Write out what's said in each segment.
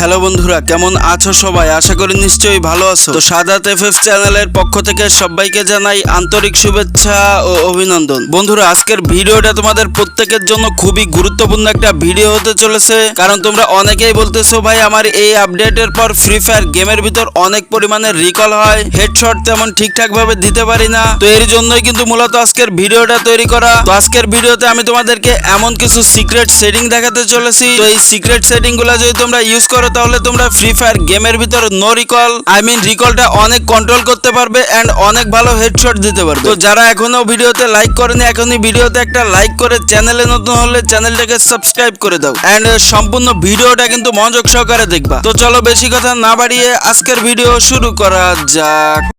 Hello বন্ধুরা, কেমন আছো সবাই? আশা করি নিশ্চয়ই ভালো আছো। তো সাদাত এফএফ চ্যানেলের পক্ষ থেকে সবাইকে জানাই আন্তরিক শুভেচ্ছা ও অভিনন্দন। বন্ধুরা, আজকের ভিডিওটা তোমাদের প্রত্যেকের জন্য খুবই গুরুত্বপূর্ণ একটা ভিডিও হতে চলেছে। কারণ তোমরা অনেকেই বলতেছো, ভাই, আমার এই আপডেটের পর ফ্রি ফায়ার গেমের ভিতর অনেক পরিমাণে রিকল হয়। হেডশট তেমন ঠিকঠাক ভাবে দিতে পারি না। তো এর জন্যই কিন্তু মূলত আজকের ভিডিওটা তৈরি করা। তো আজকের ভিডিওতে আমি তোমাদেরকে এমন কিছু সিক্রেট সেটিং দেখাতে চলেছি। তো এই সিক্রেট সেটিংগুলা যদি তোমরা ইউজ করো তাহলে তোমরা ফ্রি ফায়ার গেমের ভিতর নো রিকল আই মিন রিকলটা অনেক কন্ট্রোল করতে পারবে এন্ড অনেক ভালো হেডশট দিতে পারবে। তো যারা এখনও ভিডিওতে লাইক করেনি, এখনই ভিডিওতে একটা লাইক করে চ্যানেলে নতুন হলে চ্যানেলটাকে সাবস্ক্রাইব করে দাও। এন্ড সম্পূর্ণ ভিডিওটা কিন্তু মনোযোগ সহকারে দেখবা। তো চলো বেশি কথা না বাড়িয়ে আজকের ভিডিও শুরু করা যাক।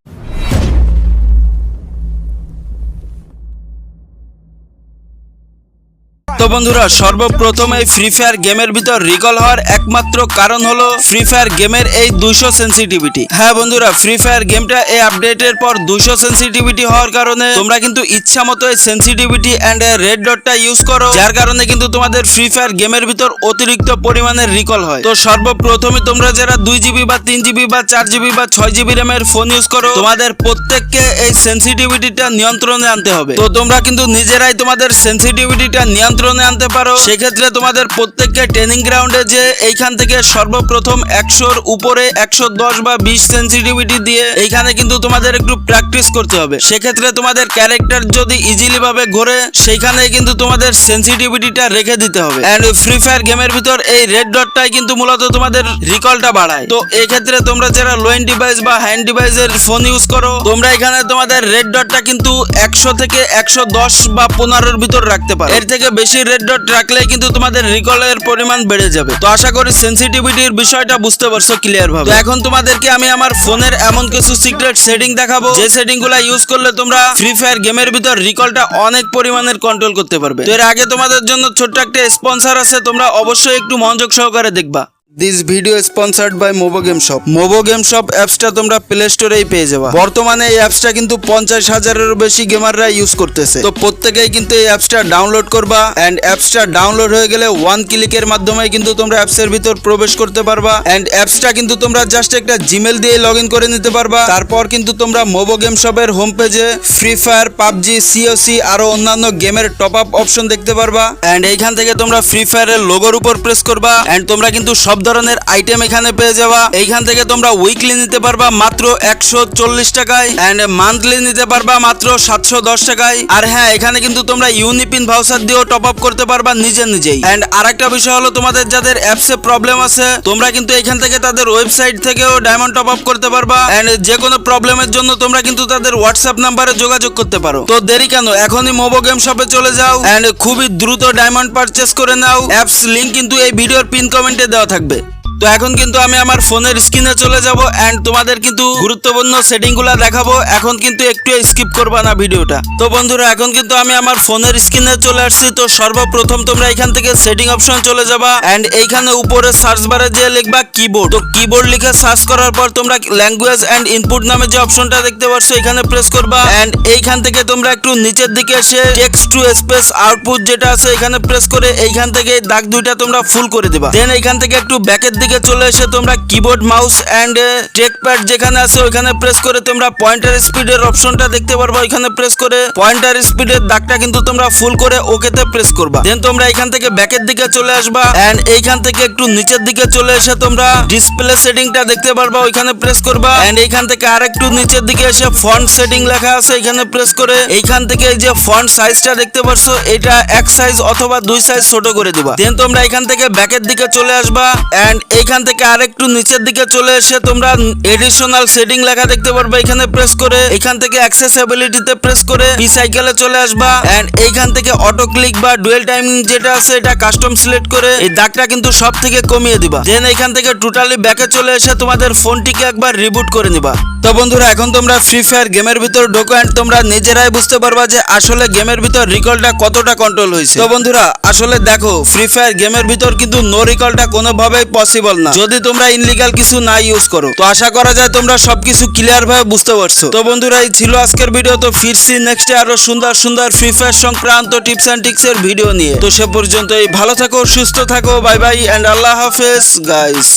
তো বন্ধুরা, সর্বপ্রথম ফ্রি ফায়ার গেমের ভিতর রিকল হওয়ার একমাত্র কারণ হলো ফ্রি ফায়ার গেমের এই দুইশো সেন্সিটিভিটি হ্যাঁ বন্ধুরা ফ্রি ফায়ার গেমটা এই আপডেটের পর দুইশো সেন্সিটিভিটি হওয়ার কারণে তোমরা কিন্তু ইচ্ছা মতো এই সেন্সিটিভিটি অ্যান্ড রেড ডটটা ইউজ করো, যার কারণে কিন্তু তোমাদের ফ্রি ফায়ার গেমের ভিতর অতিরিক্ত পরিমাণে রিকল হয়। তো সর্বপ্রথমে তোমরা যারা দুই জিবি বা তিন জিবি বা চার জিবি বা ছয় জিবি র্যামের ফোন ইউজ করো, তোমাদের প্রত্যেককে এই সেন্সিটিভিটিটা নিয়ন্ত্রণে আনতে হবে। তো তোমরা কিন্তু নিজেরাই তোমাদের সেন্সিটিভিটিটা নিয়ন্ত্রণে আনতে পারো। সেক্ষেত্রে তোমাদের প্রত্যেককে ট্রেনিং গ্রাউন্ডে যে এইখান থেকে সর্বপ্রথম একশোর উপরে একশো দশ বা বিশ সেন্সিটিভিটি দিয়ে এইখানে কিন্তু তোমাদের একটু প্র্যাকটিস করতে হবে। সেক্ষেত্রে তোমাদের ক্যারেক্টার যদি ইজিলি ভাবে ঘোরে, সেইখানে কিন্তু তোমাদের সেন্সিটিভিটিটা রেখে দিতে হবে। এন্ড ফ্রি ফায়ার গেমের ভিতর এই রেড ডটটাই কিন্তু মূলত তোমাদের রিকলটা বাড়ায়। তো এক্ষেত্রে তোমরা যারা লোয়েন ডিভাইস বা হ্যান্ড ডিভাইসের ফোন ইউজ করো, তোমরা এখানে তোমাদের রেড ডটটা কিন্তু একশো থেকে একশো দশ বা পনেরোর ভিতর রাখতে পারো। এর থেকে বেশি রেড ডট রাখলে কিন্তু তোমাদের রিকলের পরিমাণ বেড়ে যাবে। তো আশা করি সেন্সিটিভিটির বিষয়টা বুঝতে পারছ ক্লিয়ার ভাবে। এখন তোমাদেরকে আমি আমার ফোনের এমন কিছু সিক্রেট সেটিং দেখাবো। যে সেটিংগুলা ইউজ করলে তোমরা ফ্রি ফায়ার গেমের ভিতর রিকলটা অনেক পরিমাণের কন্ট্রোল করতে পারবে। তো এর আগে তোমাদের জন্য ছোট্ট একটা স্পন্সর আছে, তোমরা অবশ্যই একটু মনোযোগ সহকারে দেখবা। This video sponsored by Mobo Game Shop Mobo Game Shop অ্যাপসটা তোমরা প্লে স্টোরেই পেয়ে যাবা। বর্তমানে এই অ্যাপসটা কিন্তু পঞ্চাশ হাজারেরও বেশি গেমাররা ইউজ করতেছে। তো প্রত্যেকেই কিন্তু এই অ্যাপসটা ডাউনলোড করবা এন্ড অ্যাপসটা ডাউনলোড হয়ে গেলে ওয়ান ক্লিকের মাধ্যমে কিন্তু তোমরা অ্যাপসের ভিতর প্রবেশ করতে পারবা এন্ড অ্যাপসটা কিন্তু তোমরা জাস্ট একটা জিমেল দিয়ে লগ ইন করে নিতে পারবা। তারপর কিন্তু তোমরা মোবো গেম শপের হোম পেজে ফ্রি ফায়ার পাবজি সিওসি আরও অন্যান্য গেমের টপ আপ অপশন দেখতে পারবা। এন্ড এইখান থেকে তোমরা ফ্রি ফায়ারের লোগোর উপর প্রেস করবা। এন্ড তোমরা কিন্তু সব ধরনের আইটেম এখানে পেয়ে যাবা। এইখান থেকে তোমরা উইকলি নিতে পারবা মাত্র একশো চল্লিশ টাকায় এন্ড মান্থলি নিতে পারবা মাত্র সাতশো দশ টাকায়। আর হ্যাঁ এখানে কিন্তু তোমরা ইউনিপিন ভাউচার দিয়েও টপ আপ করতে পারবা নিজে নিজেই। এন্ড আরেকটা বিষয় হলো তোমাদের যাদের অ্যাপসে প্রবলেম আছে, তোমরা কিন্তু এখান থেকে তাদের ওয়েবসাইট থেকেও ডায়মন্ড টপ আপ করতে পারবা এন্ড যে কোনো প্রবলেমের জন্য তোমরা কিন্তু তাদের হোয়াটসঅ্যাপ নাম্বারে যোগাযোগ করতে পারো। তো দেরি কেন? এখনই মোবো গেম শপে চলে যাও এন্ড খুবই দ্রুত ডায়মন্ড পারচেস করে নাও। অ্যাপস লিঙ্ক কিন্তু এই ভিডিওর পিন কমেন্টে দেওয়া থাকবে। gibi. তো এখন কিন্তু আমি আমার ফোনের স্ক্রিনে চলে যাব এন্ড তোমাদের কিন্তু গুরুত্বপূর্ণ সেটিংগুলা দেখাবো। এখন কিন্তু একটু স্কিপ করবা না ভিডিওটা। তো বন্ধুরা, এখন কিন্তু আমি আমার ফোনের স্ক্রিনে চলে আসছি। তো সর্বপ্রথম তোমরা এখান থেকে সেটিং অপশন চলে যাবা এন্ড এইখানে উপরে সার্চ বারে যে লিখবা কিবোর্ড তো কিবোর্ড লিখে সার্চ করার পর তোমরা ল্যাঙ্গুয়েজ এন্ড ইনপুট নামে যে অপশনটা দেখতে পাচ্ছ এখানে প্রেস করবা এন্ড এইখান থেকে তোমরা একটু নিচের দিকে এসে টেক্সট টু স্পেস আউটপুট যেটা আছে, এখানে প্রেস করে এইখান থেকে দাগ দুইটা তোমরা ফুল করে দিবা। দেন এইখান থেকে একটু ব্যাকের দিকে চলে এসে তোমরা keyboard mouse and trackpad যেখানে আছে, ওইখানে প্রেস করে তোমরা পয়েন্টার স্পিডের অপশনটা দেখতে পারবা। ওইখানে প্রেস করে পয়েন্টার স্পিডের দাগটা কিন্তু তোমরা ফুল করে ওকেতে প্রেস করবা। দেন তোমরা এখান থেকে ব্যাকের দিকে চলে আসবা এন্ড এইখান থেকে একটু নিচের দিকে চলে এসে তোমরা ডিসপ্লে সেটিংটা দেখতে পারবা, ওইখানে প্রেস করবা। এন্ড এইখান থেকে আরেকটু নিচের দিকে এসে ফন্ট সেটিং লেখা আছে, এখানে প্রেস করে এইখান থেকে যে ফন্ট সাইজটা দেখতে পারছ, এটা এক সাইজ অথবা দুই সাইজ ছোট করে দিবা। দেন তোমরা এখান থেকে ব্যাকের দিকে চলে আসবা এন্ড এইখান থেকে আরেকটু নিচের দিকে চলে এসে তোমরা এডিশনাল সেটিং লেখা দেখতে পারবে। এখানে প্রেস করে, এখান থেকে অ্যাক্সেসিবিলিটিতে প্রেস করে বি সাইকেলে চলে আসবা। এন্ড এইখান থেকে অটো ক্লিক বা ডুয়েল টাইমিং যেটা আছে, এটা কাস্টম সিলেক্ট করে এই দাগটা কিন্তু সব থেকে কমিয়ে দিবা। দেন এখান থেকে টোটালি ব্যাকে চলে এসে তোমাদের ফোনটিকে একবার রিবুট করে নিবা। তো বন্ধুরা, এখন তোমরা ফ্রি ফায়ার গেমের ভিতর ঢোকো and তোমরা নিজেরাই বুঝতে পারবা যে আসলে গেমের ভিতর রিকলটা কতটা কন্ট্রোল হয়েছে। তো বন্ধুরা, আসলে দেখো ফ্রি ফায়ার গেমের ভিতর কিন্তু নো রিকলটা কোনোভাবেই পসিবল না। যদি তোমরা ইনলিগাল কিছু না ইউজ করো, তো আশা করা যায় তোমরা সবকিছু ক্লিয়ার ভাবে বুঝতে পারছ। তো বন্ধুরা, এই ছিল আজকের ভিডিও তো ফিরছি নেক্সটে আরও সুন্দর সুন্দর ফ্রি ফায়ার সংক্রান্ত টিপস এন্ড টিক্স এর ভিডিও নিয়ে। তো সে পর্যন্ত ভালো থাকো, সুস্থ থাকো বাই বাই এন্ড আল্লাহ হাফেজ গাইস